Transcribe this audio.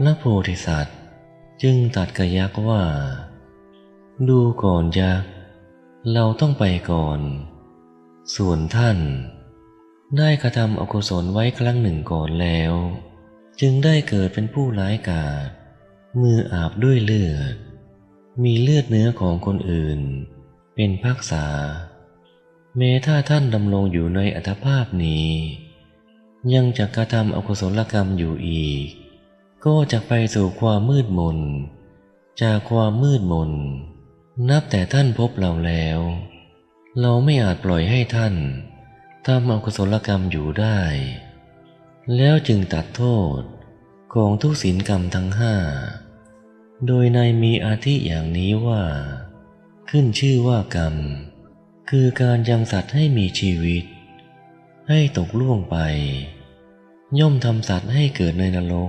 พระโพธิสัตว์จึงตัดกับยักษ์ว่า ดูก่อนยักษ์เราต้องไปก่อน ส่วนท่าน ได้กระทำอกุศลไว้ครั้งหนึ่งก่อนแล้ว จึงได้เกิดเป็นผู้ร้ายกาจมืออาบด้วยเลือด มีเลือดเนื้อของคนอื่น เป็นพักษา แม้ถ้าท่านดำรงอยู่ในอัตภาพนี้ ยังจะกระทำอกุศลกรรมอยู่อีก ก็จะไปสู่ความมืดมน จากความมืดมน นับแต่ท่านพบเราแล้ว เราไม่อาจปล่อยให้ท่านทำอกุศลกรรมอยู่ได้ แล้วจึงตัดโทษของทุกศีลกรรมทั้งห้า โดยในมีอาทิอย่างนี้ว่า ขึ้นชื่อว่ากรรม คือการยังสัตว์ให้มีชีวิต ให้ตกล่วงไป ย่อมทำสัตว์ให้เกิดในนรก